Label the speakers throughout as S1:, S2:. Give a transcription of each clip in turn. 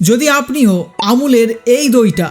S1: যদি আপনিও আমুলের এই দইটা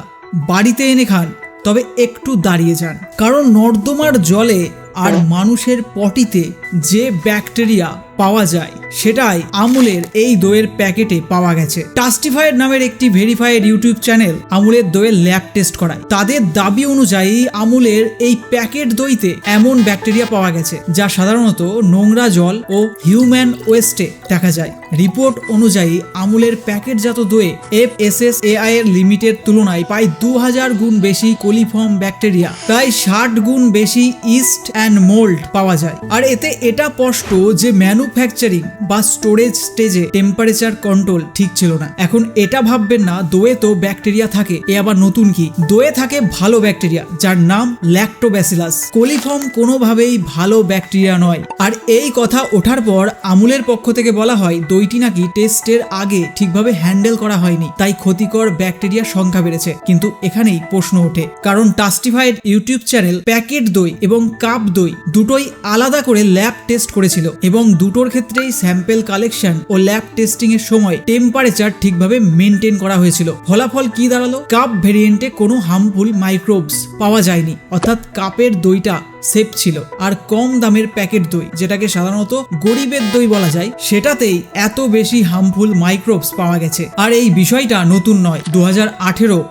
S1: বাড়িতে এনে খান, তবে একটু দাঁড়িয়ে যান। কারণ নর্দমার জলে আর মানুষের পটিতে যে ব্যাকটেরিয়া পাওয়া যায়। সেটাই আমুলের এই দইয়ের প্যাকেটে পাওয়া গেছে। টাস্টিফাইড নামের একটি ভেরিফাইড ইউটিউব চ্যানেল আমুলের দইয়ের ল্যাব টেস্ট করায়। তাদের দাবি অনুযায়ী আমুলের এই প্যাকেট দইতে এমন ব্যাকটেরিয়া পাওয়া গেছে, যা সাধারণত নোংরা জল ও হিউম্যান ওয়েস্টে দেখা যায়। রিপোর্ট অনুযায়ী আমুলের প্যাকেটজাত দইয়ে এফ এস এস এআই এর লিমিটের তুলনায় প্রায় দু হাজার গুণ বেশি কোলিফর্ম ব্যাকটেরিয়া প্রায় ষাট গুণ বেশি ইস্ট অ্যান্ড মোল্ড পাওয়া যায়। আর এতে এটা স্পষ্ট যে ম্যানুফ্যাকচারিং বা স্টোরেজ স্টেজে টেম্পারেচার কন্ট্রোল ঠিক ছিল না। এখন এটা ভাববেন না, দোয়ে তো ব্যাকটেরিয়া থাকে, এ আবার নতুন কি? দোয়ে থাকে ভালো ব্যাকটেরিয়া যার নাম ল্যাক্টোব্যাসিলাস কোলিফর্ম কোনোভাবেই ভালো ব্যাকটেরিয়া নয়। আর এই কথা ওঠার পর আমুলের পক্ষ থেকে বলা হয়, দইটি নাকি টেস্টের আগে ঠিকভাবে হ্যান্ডেল করা হয়নি, তাই ক্ষতিকর ব্যাকটেরিয়ার সংখ্যা বেড়েছে। কিন্তু এখানেই প্রশ্ন ওঠে, কারণ টাস্টিফাইড ইউটিউব চ্যানেল প্যাকেট দই এবং কাপ দই দুটোই আলাদা করে ল্যাব টেস্ট করেছিল এবং দুটোর ক্ষেত্রেই স্যাম্পেল কালেকশন ও ল্যাব টেস্টিং এর সময় টেম্পারেচার ঠিকভাবে মেনটেন করা হয়েছিল। ফলাফল কি দাঁড়াল? কাপ ভেরিয়েন্টে কোনো হার্মফুল মাইক্রোবস পাওয়া যায়নি। অর্থাৎ কাপের দইটা সেফ ছিল। আর কম দামের প্যাকেট দই, যেটাকে সাধারণত গরিবের দই বলা যায়, সেটাতেই এত বেশি হার্মফুল মাইক্রোবস পাওয়া গেছে। আর এই বিষয়টা নতুন নয় দু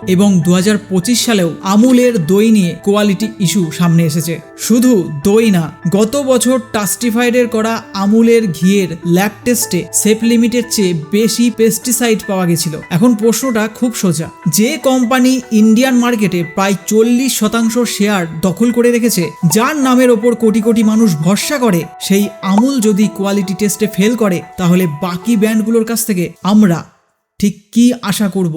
S1: এবং দু হাজার পঁচিশ সালেও আমুলের দই নিয়ে কোয়ালিটি ইস্যু সামনে এসেছে। শুধু দই না, গত বছর টাস্টিফাইডের করা আমুলের ঘিয়ের ল্যাব টেস্টে সেফ লিমিটের চেয়ে বেশি পেস্টিসাইড পাওয়া গেছিল। এখন প্রশ্নটা খুব সোজা। যে কোম্পানি ইন্ডিয়ান মার্কেটে প্রায় চল্লিশ শতাংশ শেয়ার দখল করে রেখেছে যার নামের ওপর কোটি কোটি মানুষ ভরসা করে, সেই আমুল যদি কোয়ালিটি টেস্টে ফেল করে, তাহলে বাকি ব্র্যান্ডগুলোর কাছ থেকে আমরা ঠিক কি আশা করব?